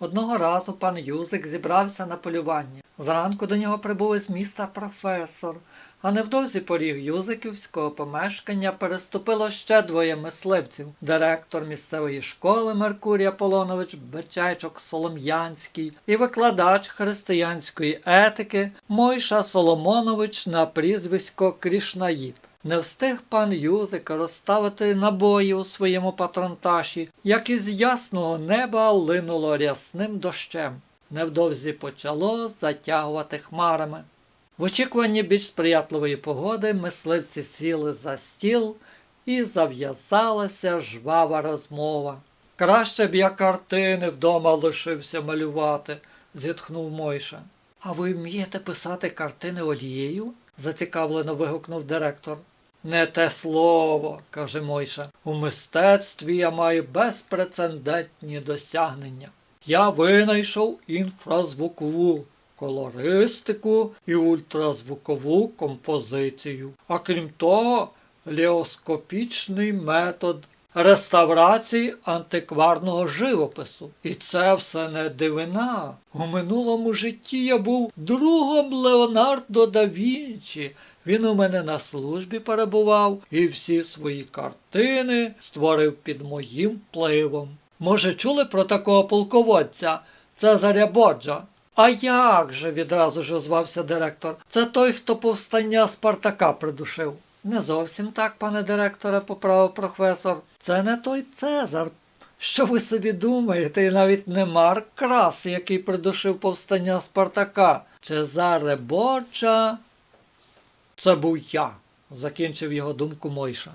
Одного разу пан Юзик зібрався на полювання. Зранку до нього прибув із міста професор, а невдовзі поріг Юзиківського помешкання переступило ще двоє мисливців. Директор місцевої школи Меркурій Аполонович Бечечок Солом'янський і викладач християнської етики Мойша Соломонович на прізвисько Крішнаїд. Не встиг пан Юзик розставити набої у своєму патронташі, як із ясного неба линуло рясним дощем. Невдовзі почало затягувати хмарами. В очікуванні більш сприятливої погоди мисливці сіли за стіл і зав'язалася жвава розмова. Краще б я картини вдома лишився малювати, зітхнув Мойша. А ви вмієте писати картини олією? зацікавлено вигукнув директор. Не те слово, каже Мойша. У мистецтві я маю безпрецедентні досягнення. Я винайшов інфразвукову колористику і ультразвукову композицію. А крім того, леоскопічний метод реставрації антикварного живопису. І це все не дивина. У минулому житті я був другом Леонардо да Вінчі. Він у мене на службі перебував і всі свої картини створив під моїм впливом. Може, чули про такого полководця Цезаря Боджа? А як же, відразу ж озвався директор. Це той, хто повстання Спартака придушив. Не зовсім так, пане директоре, поправив професор. Це не той Цезар. Що ви собі думаєте, і навіть не Марк Крас, який придушив повстання Спартака. Цезаре Боджа. Це був я, закінчив його думку Мойша.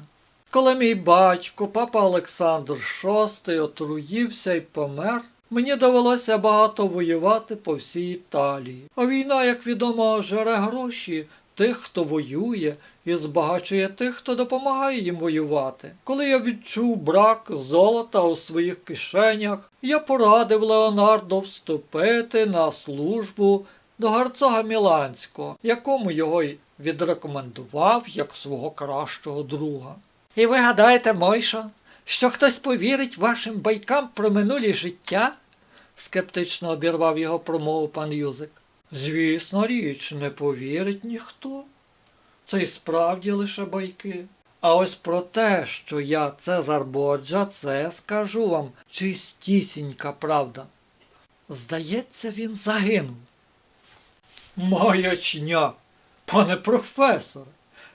Коли мій батько, папа Олександр VI, отруївся і помер, мені довелося багато воювати по всій Італії. А війна, як відомо, жере гроші тих, хто воює, і збагачує тих, хто допомагає їм воювати. Коли я відчув брак золота у своїх кишенях, я порадив Леонардо вступити на службу до герцога Міланського, якому його відрекомендував як свого кращого друга. І ви гадаєте, Мойша, що хтось повірить вашим байкам про минулі життя? скептично обірвав його промову пан Юзик. Звісно, річ, не повірить ніхто. Це й справді лише байки. А ось про те, що я Цезар Боджа, це скажу вам чистісінька правда. Здається, він загинув. Маячня, пане професоре,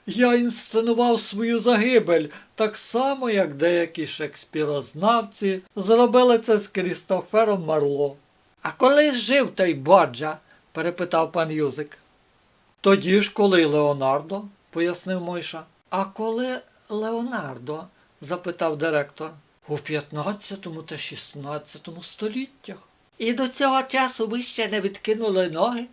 я інсценував свою загибель так само, як деякі шекспірознавці зробили це з Крістофером Марло. А коли жив той Боджа? перепитав пан Юзик. Тоді ж, коли Леонардо, пояснив Мойша. А коли Леонардо? запитав директор. У 15 та 16 століттях. І до цього часу ви ще не відкинули ноги,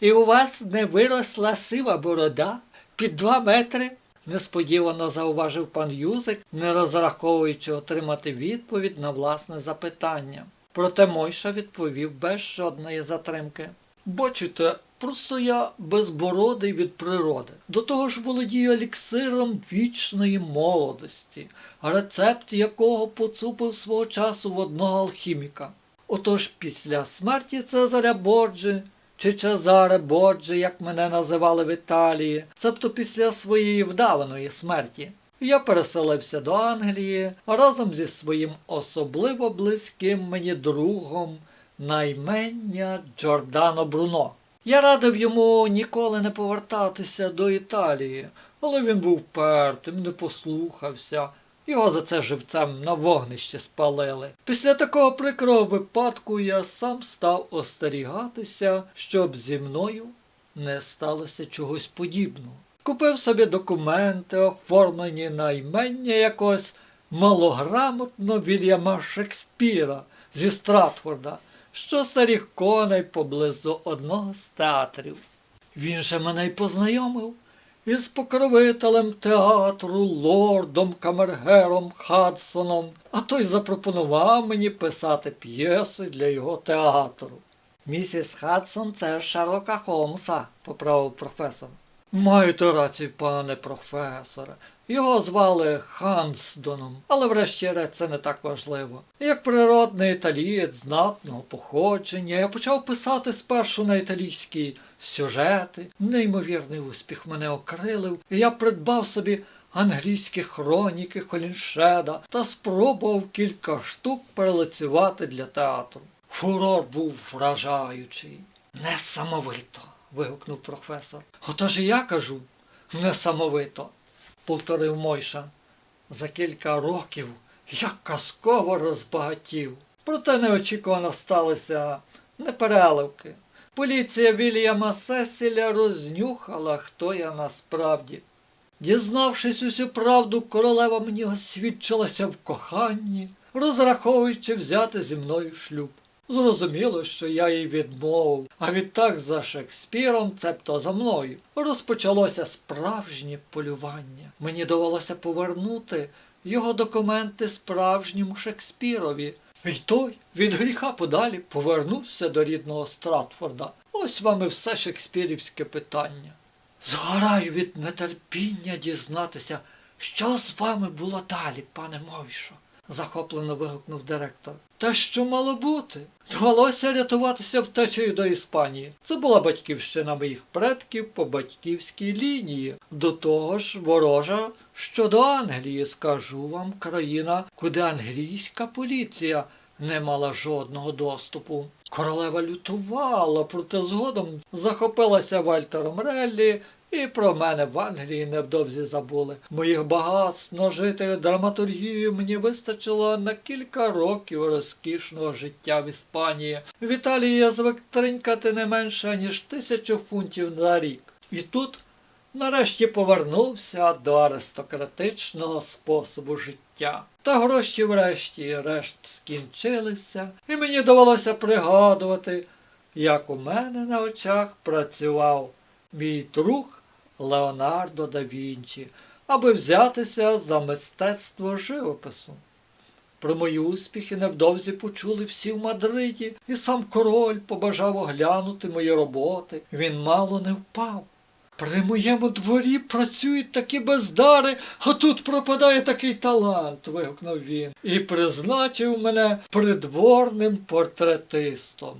і у вас не виросла сива борода під два метри, несподівано зауважив пан Юзик, не розраховуючи отримати відповідь на власне запитання. Проте Мойша відповів без жодної затримки. Бачите, просто я безбородий від природи. До того ж володію еліксиром вічної молодості, рецепт якого поцупив свого часу в одного алхіміка. Отож після смерті Цезаря Борджі, чи Чезаре Борджі, як мене називали в Італії, цебто після своєї вдаваної смерті, я переселився до Англії разом зі своїм особливо близьким мені другом наймення Джордано Бруно. Я радив йому ніколи не повертатися до Італії, але він був пертим, не послухався. Його за це живцем на вогнище спалили. Після такого прикрого випадку я сам став остерігатися, щоб зі мною не сталося чогось подібного. Купив собі документи, оформлені на імення якогось малограмотно Вільяма Шекспіра зі Стратфорда, що старих коней поблизу одного з театрів. Він же мене й познайомив із покровителем театру, лордом Камергером Хадсоном, а той запропонував мені писати п'єси для його театру. Місіс Хадсон це Шерлока Холмса, поправив професор. Маєте рацію, пане професоре. Його звали Хансдоном, але врешті-решт це не так важливо. Як природний італієць знатного походження, я почав писати спершу на італійські сюжети. Неймовірний успіх мене окрилив, і я придбав собі англійські хроніки Холіншеда та спробував кілька штук перелицювати для театру. Фурор був вражаючий. Несамовито. Вигукнув професор. Отож і я кажу, несамовито, повторив Мойша. За кілька років я казково розбагатів. Проте неочікувано сталися непереливки. Поліція Вільяма Сесіля рознюхала, хто я насправді. Дізнавшись усю правду, королева мені освідчилася в коханні, розраховуючи взяти зі мною шлюб. Зрозуміло, що я їй відмовив, а відтак за Шекспіром, цебто за мною, розпочалося справжнє полювання. Мені довелося повернути його документи справжньому Шекспірові. І той від гріха подалі повернувся до рідного Стратфорда. Ось вам і все шекспірівське питання. Згораю від нетерпіння дізнатися, що з вами було далі, пане Мойшо, захоплено вигукнув директор. Та що мало бути? Довелося рятуватися втечею до Іспанії. Це була батьківщина моїх предків по батьківській лінії. До того ж, ворожа щодо Англії, скажу вам, країна, куди англійська поліція не мала жодного доступу. Королева лютувала, проте згодом захопилася Вальтером Реллі, і про мене в Англії невдовзі забули. Моїх багатств нажитою драматургією мені вистачило на кілька років розкішного життя в Іспанії. В Італії я звик тринькати не менше, ніж тисячу фунтів на рік. І тут нарешті повернувся до аристократичного способу життя. Та гроші врешті-решт скінчилися, і мені довелося пригадувати, як у мене на очах працював мій друг Леонардо да Вінчі, аби взятися за мистецтво живопису. Про мої успіхи невдовзі почули всі в Мадриді, і сам король побажав оглянути мої роботи. Він мало не впав. При моєму дворі працюють такі бездари, а тут пропадає такий талант, вигукнув він, і призначив мене придворним портретистом.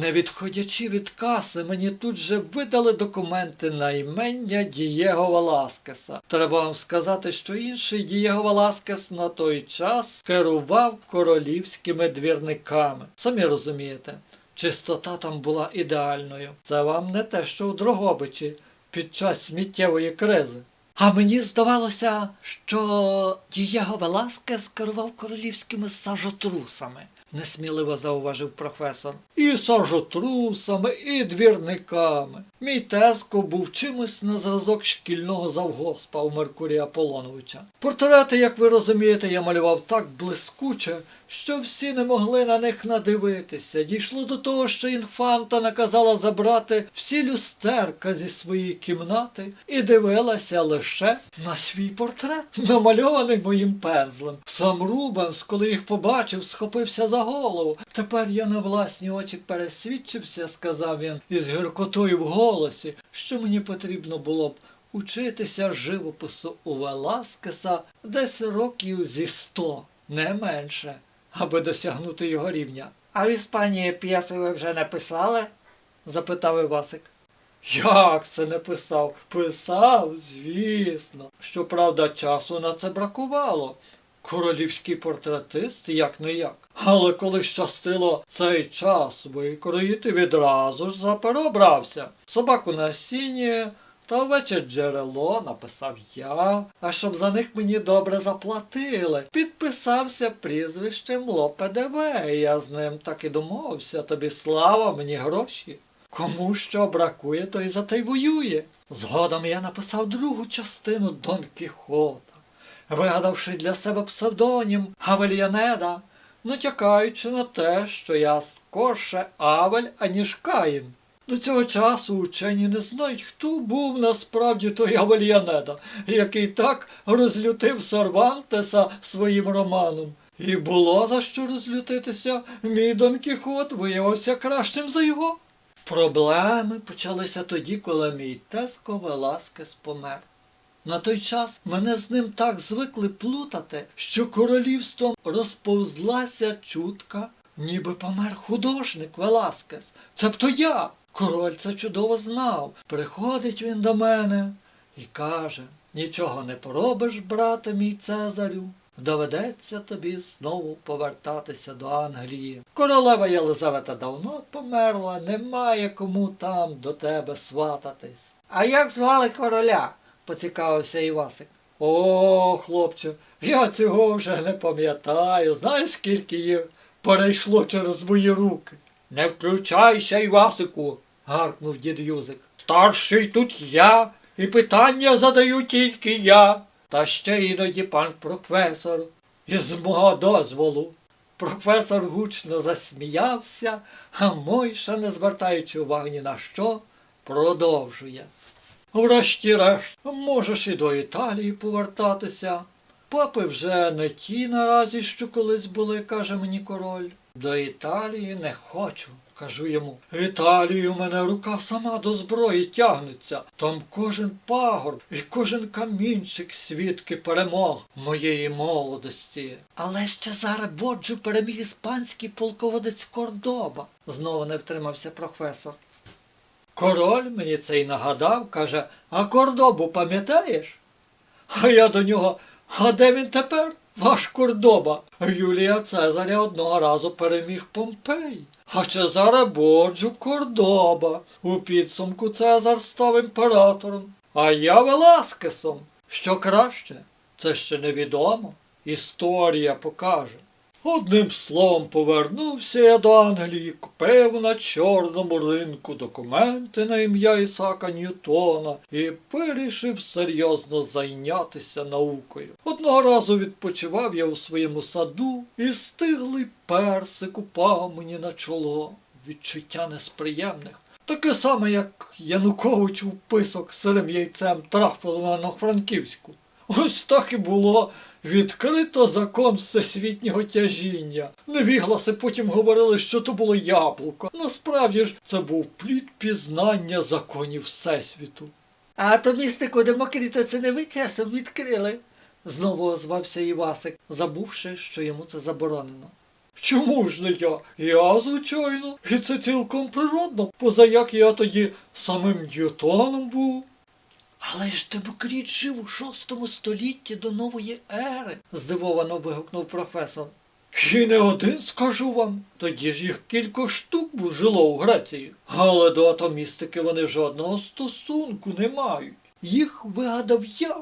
Не відходячи від каси, мені тут же видали документи на імення Дієго Валаскеса. Треба вам сказати, що інший Дієго Валаскес на той час керував королівськими двірниками. Самі розумієте, чистота там була ідеальною. Це вам не те, що у Дрогобичі під час сміттєвої кризи. А мені здавалося, що Дієго Веласкес керував королівськими сажотрусами, несміливо зауважив професор. Сажотрусами, і двірниками. Мій тезко був чимось на зразок шкільного завгоспа у Меркурія Аполоновича. Портрети, як ви розумієте, я малював так блискуче, що всі не могли на них надивитися. Дійшло до того, що інфанта наказала забрати всі люстерка зі своєї кімнати і дивилася лише на свій портрет, намальований моїм пензлем. Сам Рубенс, коли їх побачив, схопився за голову. Тепер я на власні очі пересвідчився, сказав він із гіркотою в голосі, що мені потрібно було б учитися живопису у Веласкеса десь років зі сто, не менше, аби досягнути його рівня. А в Іспанії п'єси ви вже не писали? запитав Івасик. Як це не писав? Писав, звісно. Щоправда, часу на це бракувало. Королівський портретист як не як. Але коли щастило цей час викроїти, відразу ж за. Собаку на сіні та овече джерело написав я, а щоб за них мені добре заплатили. Підписався прізвищем ЛОПДВ, і я з ним так і домовився. Тобі слава, мені гроші. Кому що бракує, той за те й воює. Згодом я написав другу частину Дон Кіхота, вигадавши для себе псевдонім Авельянеда, натякаючи на те, що я скорше Авель, аніж Каїн. До цього часу учені не знають, хто був насправді той Авельянеда, який так розлютив Сорвантеса своїм романом. І було за що розлютитися, мій Дон Кіхот виявився кращим за його. Проблеми почалися тоді, коли мій теско Веласкес помер. На той час мене з ним так звикли плутати, що королівством розповзлася чутка, ніби помер художник Веласкес. Цебто я. Король це чудово знав. Приходить він до мене і каже, нічого не поробиш, брате мій Цезарю. Доведеться тобі знову повертатися до Англії. Королева Єлизавета давно померла, немає кому там до тебе свататись. А як звали короля? Поцікавився Івасик. О, хлопче, я цього вже не пам'ятаю. Знаєш, скільки їх перейшло через мої руки. Не включайся, Івасику, гаркнув дід Юзик. Старший тут я, і питання задаю тільки я. Та ще іноді пан професор. Із мого дозволу. Професор гучно засміявся, а Мойша, не звертаючи уваги ні на що, продовжує. Врешті-решт, можеш і до Італії повертатися. Папи вже не ті наразі, що колись були, каже мені король. До Італії не хочу, кажу йому. Італії у мене рука сама до зброї тягнеться. Там кожен пагорб і кожен камінчик свідки перемог моєї молодості. Але ще зараз Боджу переміг іспанський полководець Кордоба, знову не втримався професор. Король мені це й нагадав, каже, а Кордобу пам'ятаєш? А я до нього, а де він тепер? Ваш Кордоба. Юлія Цезаря одного разу переміг Помпей. А Чезаре Боджу Кордоба. У підсумку Цезар став імператором. А я Веласкесом. Що краще? Це ще невідомо. Історія покаже. Одним словом повернувся я до Англії, купив на чорному ринку документи на ім'я Ісака Ньютона і вирішив серйозно зайнятися наукою. Одного разу відпочивав я у своєму саду, і стиглий персик упав мені на чоло. Відчуття несприємних. Таке саме, як Янукович у писок сирим яйцем трапило на Франківську. Ось так і було. Відкрито закон всесвітнього тяжіння. Невігласи потім говорили, що то було яблуко. Насправді ж це був плід пізнання законів Всесвіту. А то містику Демокріта це не ви часом відкрили, знову озвався Івасик, забувши, що йому це заборонено. Чому ж не я? Я, звичайно, і це цілком природно, поза як я тоді самим Ньютоном був. Але ж Демокріт жив у шостому столітті до нової ери, здивовано вигукнув професор. І не один скажу вам. Тоді ж їх кілька штук жило у Греції. Але до атомістики вони жодного стосунку не мають. Їх вигадав я,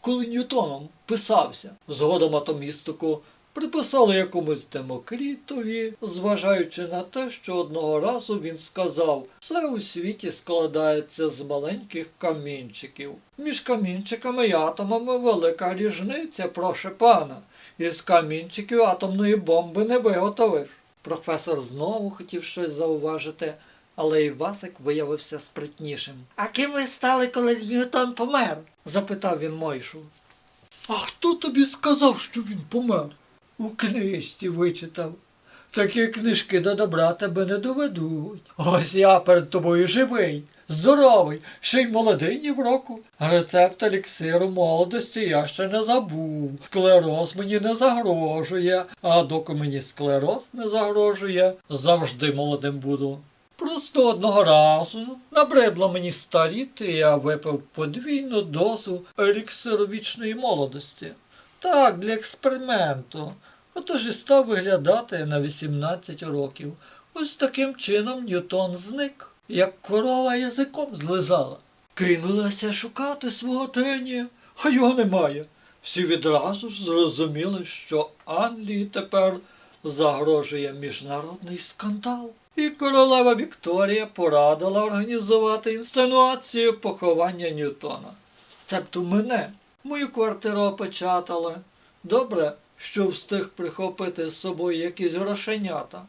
коли Ньютоном писався. Згодом атомістику приписали якомусь Демокрітові, зважаючи на те, що одного разу він сказав, все у світі складається з маленьких камінчиків. Між камінчиками і атомами велика різниця, проше пана. Із камінчиків атомної бомби не виготовиш. Професор знову хотів щось зауважити, але Івасик виявився спритнішим. А ким ви стали, коли Ньютон помер? запитав він Мойшу. А хто тобі сказав, що він помер? У книжці вичитав. Такі книжки до добра тебе не доведуть. Ось я перед тобою живий, здоровий, ще й молодий ні в року. Рецепт еліксиру молодості я ще не забув. Склероз мені не загрожує, а доки мені склероз не загрожує, завжди молодим буду. Просто одного разу набридло мені старіти, я випив подвійну дозу еліксиру вічної молодості. Так, для експерименту. Отож і став виглядати на 18 років. Ось таким чином Ньютон зник, як корова язиком злизала. Кинулася шукати свого генія, а його немає. Всі відразу ж зрозуміли, що Англії тепер загрожує міжнародний скандал. І королева Вікторія порадила організувати інсценуацію поховання Ньютона. Цебто мене, мою квартиру опечатали. Добре, що встиг прихопити з собою якісь грошенята.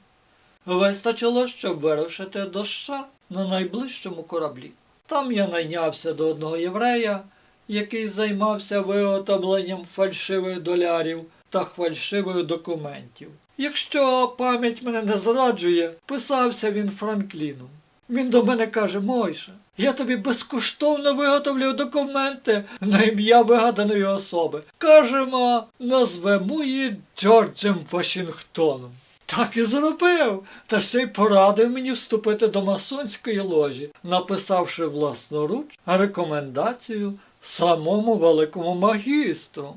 Вистачило, щоб вирушити до США на найближчому кораблі. Там я найнявся до одного єврея, який займався виготовленням фальшивих долярів та фальшивих документів. Якщо пам'ять мене не зраджує, писався він Франкліном. Він до мене каже, Мойша, я тобі безкоштовно виготовлю документи на ім'я вигаданої особи. Кажемо, назвемо її Джорджем Вашингтоном. Так і зробив, та ще й порадив мені вступити до масонської ложі, написавши власноруч рекомендацію самому великому магістру.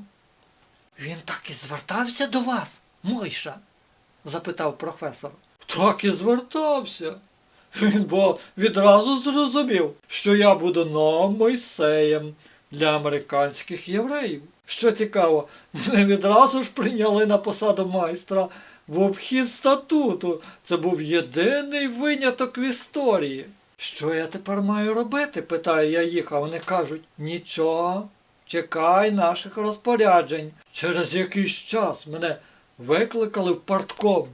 Він так і звертався до вас, Мойша? запитав професор. Так і звертався. Він бо відразу зрозумів, що я буду новим Мойсеєм для американських євреїв. Що цікаво, мене відразу ж прийняли на посаду майстра в обхід статуту. Це був єдиний виняток в історії. Що я тепер маю робити? питаю я їх, а вони кажуть, нічого, чекай наших розпоряджень. Через якийсь час мене викликали в партком,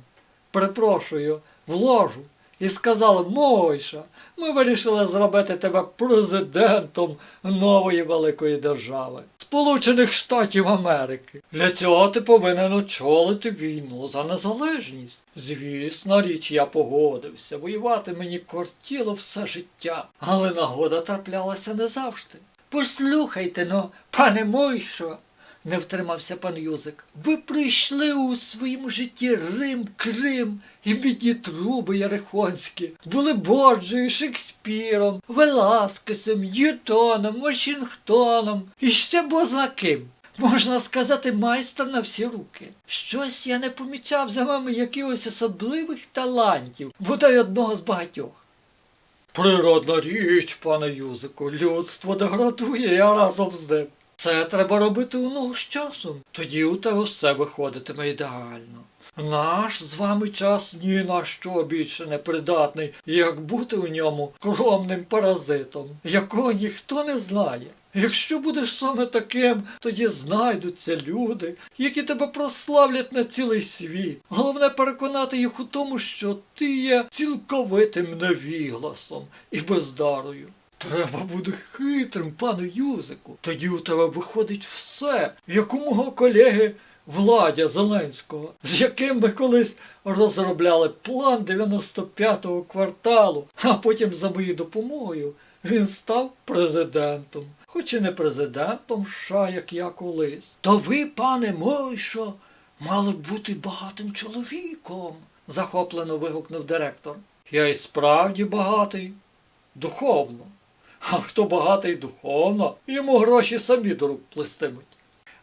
перепрошую, в ложу. І сказали, Мойша, ми вирішили зробити тебе президентом нової великої держави. Сполучених Штатів Америки. Для цього ти повинен очолити війну за незалежність. Звісно, річ, я погодився. Воювати мені кортіло все життя, але нагода траплялася не завжди. Послухайте но, пане Мойшо, не втримався пан Юзик. Ви прийшли у своєму житті Рим, Крим і бідні труби ярихонські. Були Борджею, Шекспіром, Веласкесом, Ньютоном, Вашингтоном і ще бозна ким. Можна сказати, майстер на всі руки. Щось я не помічав за вами якихось особливих талантів, бодай одного з багатьох. Природна річ, пане Юзику, людство деградує я разом з ним. Це треба робити у ногу з часом. Тоді у тебе все виходитиме ідеально. Наш з вами час ні на що більше не придатний, як бути у ньому скромним паразитом, якого ніхто не знає. Якщо будеш саме таким, тоді знайдуться люди, які тебе прославлять на цілий світ. Головне переконати їх у тому, що ти є цілковитим невігласом і бездарою. Треба бути хитрим, пане Юзику. Тоді у тебе виходить все, як у мого колеги Владя Зеленського, з яким ми колись розробляли план 95-го кварталу, а потім за моєю допомогою він став президентом. Хоч і не президентом США, як я колись. То ви, пане Мойшо, мали б бути багатим чоловіком, захоплено вигукнув директор. Я і справді багатий, духовно. А хто багатий духовно, йому гроші самі до рук плестимуть.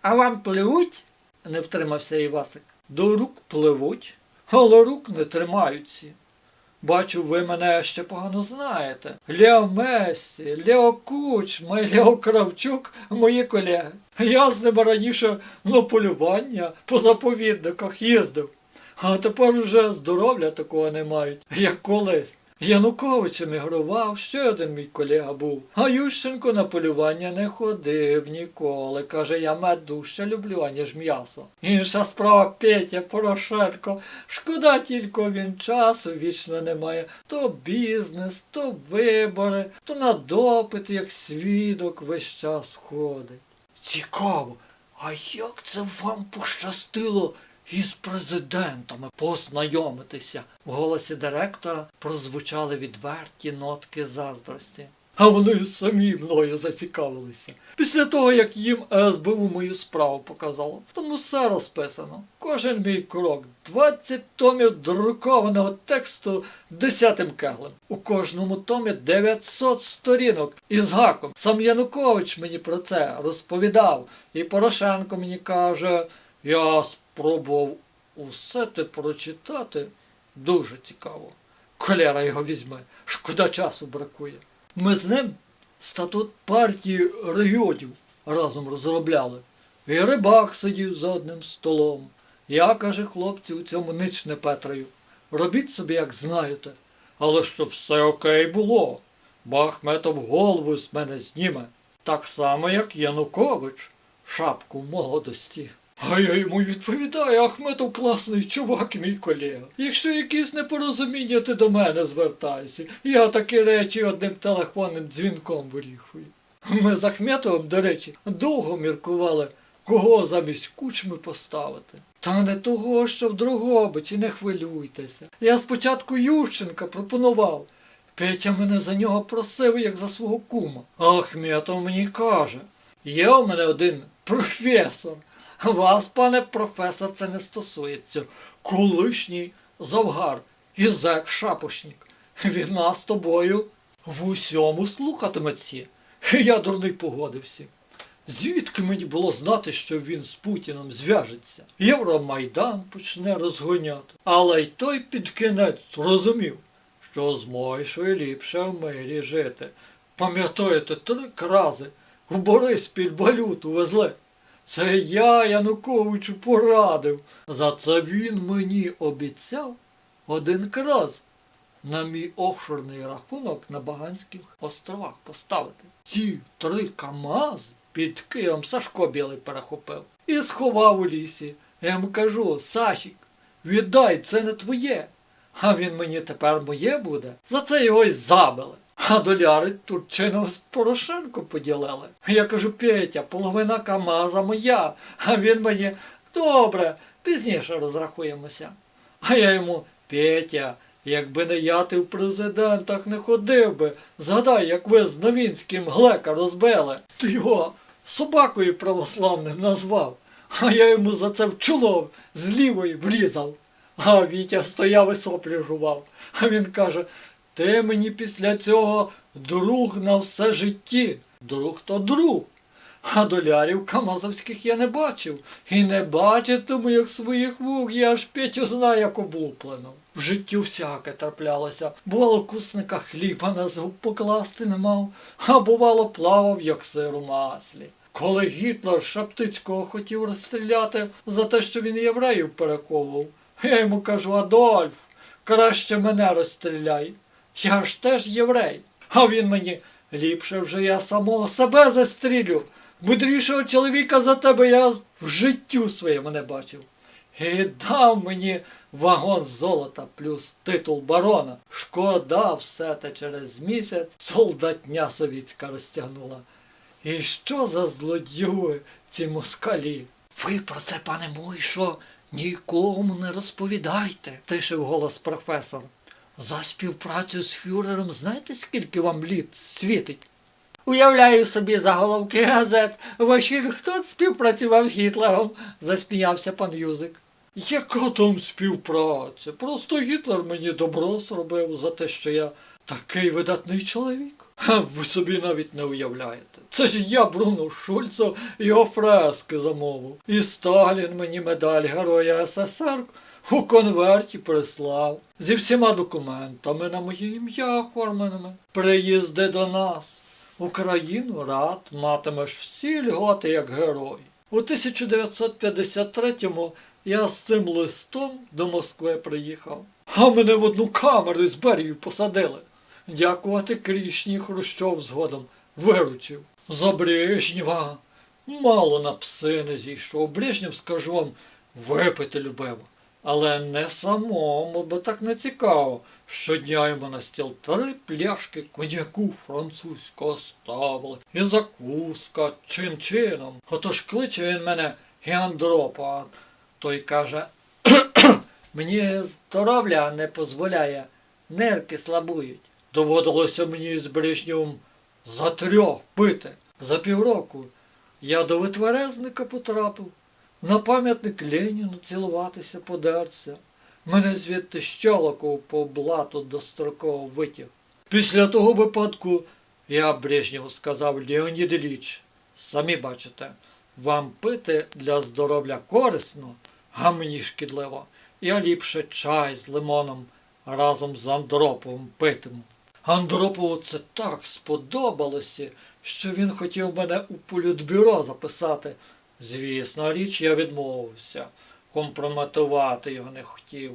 А вам пливуть? не втримався Івасик. До рук пливуть, але рук не тримаються. Бачу, ви мене ще погано знаєте. Лео Мессі, Лео Кучма Лео Кравчук мої колеги. Я з ними раніше на полювання по заповідниках їздив. А тепер вже здоров'я такого не мають, як колись. Янукович емігрував, ще один мій колега був. А Ющенко на полювання не ходив ніколи. Каже, я мед дужче люблю, аніж м'ясо. Інша справа Петя Порошенко. Шкода тільки він часу вічно немає. То бізнес, то вибори, то на допит, як свідок, весь час ходить. Цікаво, а як це вам пощастило із президентами познайомитися? В голосі директора прозвучали відверті нотки заздрості. А вони самі мною зацікавилися. Після того, як їм СБУ мою справу показало. Тому все розписано. Кожен мій крок. 20 томів друкованого тексту десятим кеглем. У кожному томі 900 сторінок із гаком. Сам Янукович мені про це розповідав. І Порошенко мені каже, я спробував усе те прочитати. Дуже цікаво. Колера його візьме, шкода часу бракує. Ми з ним статут партії регіонів разом розробляли. І рибак сидів за одним столом. Я, каже, хлопці, у цьому ніч не петраю. Робіть собі, як знаєте. Але щоб все окей було. Бо Ахметов голову з мене зніме. Так само, як Янукович, шапку молодості. А я йому відповідаю, Ахметов класний чувак, мій колега. Якщо якісь непорозуміння, ти до мене звертайся. Я такі речі одним телефонним дзвінком вирішую. Ми з Ахметовим, до речі, довго міркували, кого замість кучми поставити. Та не того, що в Дрогобичі, не хвилюйтеся. Я спочатку Ющенка пропонував. Петя мене за нього просив, як за свого кума. А Ахметов мені каже, є у мене один професор. Вас, пане професор, це не стосується. Колишній завгар і зек шапошник. Він нас з тобою в усьому слухатиметься. Я дурний погодився. Звідки мені було знати, що він з Путіном зв'яжеться? Євромайдан почне розгоняти. Але й той під кінець розумів, що з Мойшою ліпше в мирі жити. Пам'ятаєте, три рази в Бориспіль валюту везли. Це я Януковичу порадив. За це він мені обіцяв один раз на мій офшорний рахунок на Баганських островах поставити. Ці три КАМАЗ під Києвом Сашко Білий перехопив і сховав у лісі. Я йому кажу, Сашік, віддай, це не твоє. А він мені тепер моє буде. За це його й забили. А доляри Турчинов з Порошенко поділили. Я кажу, Петя, половина КАМАЗа моя. А він мені, добре, пізніше розрахуємося. А я йому, Петя, якби не я ти в президентах не ходив би. Згадай, як ви з Новінським глека розбили. Ти його собакою православним назвав. А я йому за це в чоло з лівої влізав. А Вітя стояв і соплі жував. А він каже, ти мені після цього друг на все житті. Друг то друг. А долярів камазовських я не бачив. І не бачитиму, як своїх вух, я аж Петю знаю, як облуплено. В життю всяке траплялося. Бувало, кусника хліба на зуб покласти не мав, а бувало, плавав, як сир у маслі. Коли Гітлер Шаптицького хотів розстріляти за те, що він євреїв переховував, я йому кажу, Адольф, краще мене розстріляй. Я ж теж єврей. А він мені ліпше вже я самого себе застрілю. Мудрішого чоловіка за тебе я в життю своєму не бачив. І дав мені вагон золота плюс титул барона. Шкода все те через місяць солдатня совітська розтягнула. І що за злодюги ці москалі? Ви про це, пане Мойшо, нікому не розповідайте, тишив голос професор. За співпрацю з фюрером знаєте, скільки вам літ світить? Уявляю собі заголовки газет. Вашингтон співпрацював з Гітлером, засміявся пан Юзик. Яка там співпраця? Просто Гітлер мені добро зробив за те, що я такий видатний чоловік. Ха, ви собі навіть не уявляєте. Це ж я Бруно Шульцу його фрески замовив. І Сталін мені медаль Героя СССР у конверті прислав зі всіма документами на моє ім'я оформленими. Приїзди до нас. Україну рад матимеш всі льготи як герой. У 1953-му я з цим листом до Москви приїхав, а мене в одну камеру з берегів посадили. Дякувати Крішні Хрущов згодом виручив. За Брежнєва мало на пси не зійшов. Брежнєв, скажу вам, випити любив. Але не самому, бо так не цікаво. Щодня йому на стіл три пляшки коньяку французького ставили. І закуска чин-чином. Отож кличе він мене Гіандропа. Той каже, мені здоров'я не дозволяє, нерки слабують. Доводилося мені з Брежнєвим за трьох пити. За півроку я до витверезника потрапив. На пам'ятник Леніну цілуватися подерся. Мене звідти щолоков по блату достроково витяг. Після того випадку я Брежнєву сказав Леонід Ілліч, самі бачите, вам пити для здоров'я корисно, а мені шкідливо. Я ліпше чай з лимоном разом з Андроповим питиму. Андропову це так сподобалося, що він хотів мене у політбюро записати. Звісно, річ я відмовився. Компрометувати його не хотів.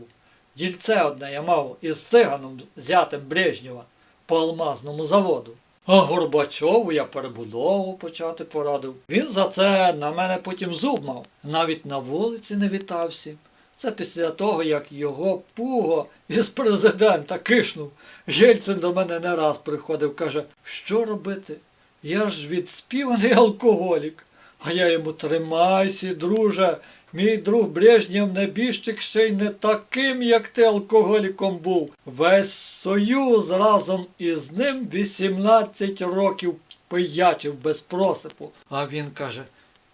Дільце одне я мав із циганом зятем Брежнєва по алмазному заводу. А Горбачову я перебудову почати порадив. Він за це на мене потім зуб мав. Навіть на вулиці не вітався. Це після того, як його пуго із президента кишнув. Єльцин до мене не раз приходив, каже, що робити? Я ж відспіваний алкоголік. А я йому тримайся, друже, Мій друг Брежнєв небіжчик ще й не таким, як ти алкоголіком був. Весь союз разом із ним 18 років пиячив без просипу. А він каже: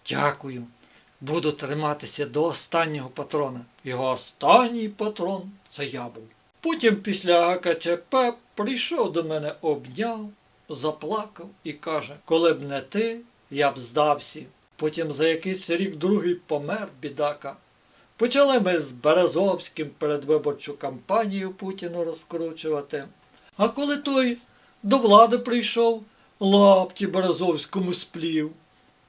Дякую. Буду триматися до останнього патрона. Його останній патрон це я був. Потім після АКЧП прийшов до мене, обняв, заплакав і каже, коли б не ти, я б здався. Потім за якийсь рік другий помер, бідака. Почали ми з Березовським передвиборчу кампанію Путіну розкручувати. А коли той до влади прийшов, лапті Березовському сплів.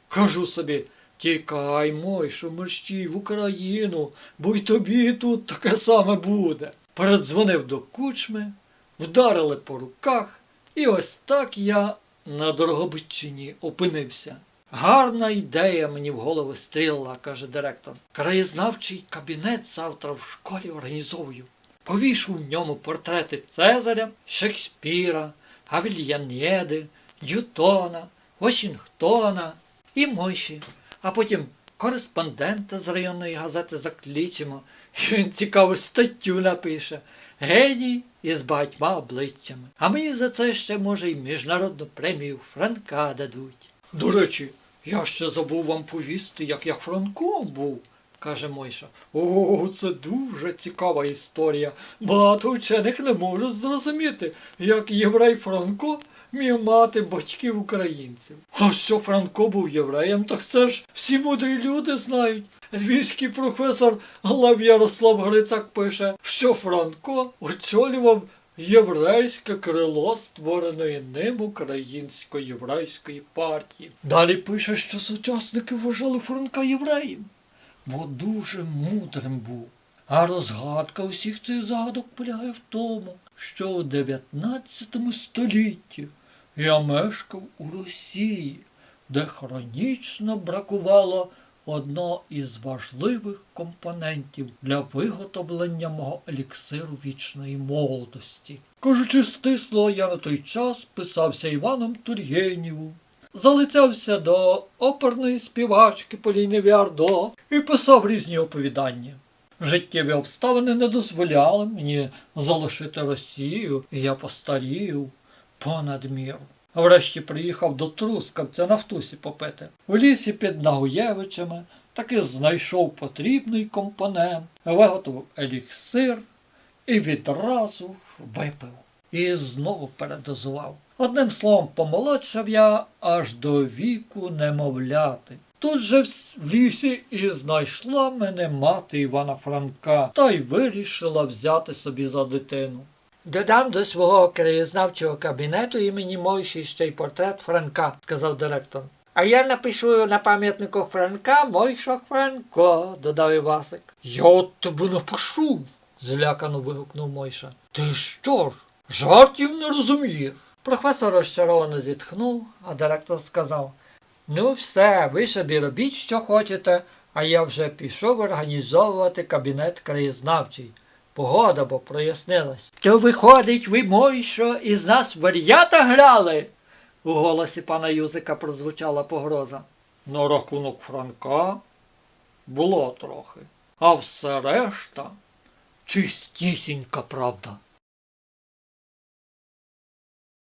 Кажу собі, тікай, Мойшо, мерщій в Україну, бо й тобі тут таке саме буде. Передзвонив до кучми, вдарили по руках, і ось так я на Дорогобичині опинився. Гарна ідея мені в голову стріла, каже директор. Краєзнавчий кабінет завтра в школі організовую. Повішу в ньому портрети Цезаря, Шекспіра, Авільянєди, Ньютона, Вашингтона і Мойші. А потім кореспондента з районної газети закличемо. І він цікаву статтю напише. Геній із багатьма обличчями. А мені за це ще, може, й міжнародну премію Франка дадуть. До речі, я ще забув вам повісти, як я Франком був, каже Мойша. О, це дуже цікава історія. Багато вчених не можуть зрозуміти, як єврей Франко міг мати батьків українців. А що Франко був євреєм, так це ж всі мудрі люди знають. Львівський професор Глав Ярослав Грицак пише, що Франко очолював єврейське крило створеної ним українсько-єврейської партії. Далі пише, що сучасники вважали Франка євреєм, бо дуже мудрим був. А розгадка усіх цих загадок полягає в тому, що у 19 столітті я мешкав у Росії, де хронічно бракувало одного із важливих компонентів для виготовлення мого еліксиру вічної молодості. Кажучи стисло, я на той час писався Іваном Тургенєву, залицявся до оперної співачки Поліни Віардо і писав різні оповідання. Життєві обставини не дозволяли мені залишити Росію, і я постарів понад міру. Врешті приїхав до Трускавця на втусі попити. У лісі під Нагуєвичами таки знайшов потрібний компонент, виготовив еліксир і відразу ж випив. І знову передозував. Одним словом, помолодшав я аж до віку немовляти. Тут же в лісі і знайшла мене мати Івана Франка та й вирішила взяти собі за дитину. Додам до свого краєзнавчого кабінету імені Мойші ще й портрет Франка, сказав директор. А я напишу на пам'ятнику Франка Мойша Франко, додав Івасик. Я от тобі напишу, злякано вигукнув Мойша. Ти що ж, жартів не розумієш? Професор розчаровано зітхнув, а директор сказав. Ну все, ви собі робіть, що хочете, а я вже пішов організовувати кабінет краєзнавчий. Погода бо прояснилась. То виходить, ви що із нас вар'ята грали? У голосі пана Юзика прозвучала погроза. На рахунок Франка було трохи, а все решта чистісінька правда.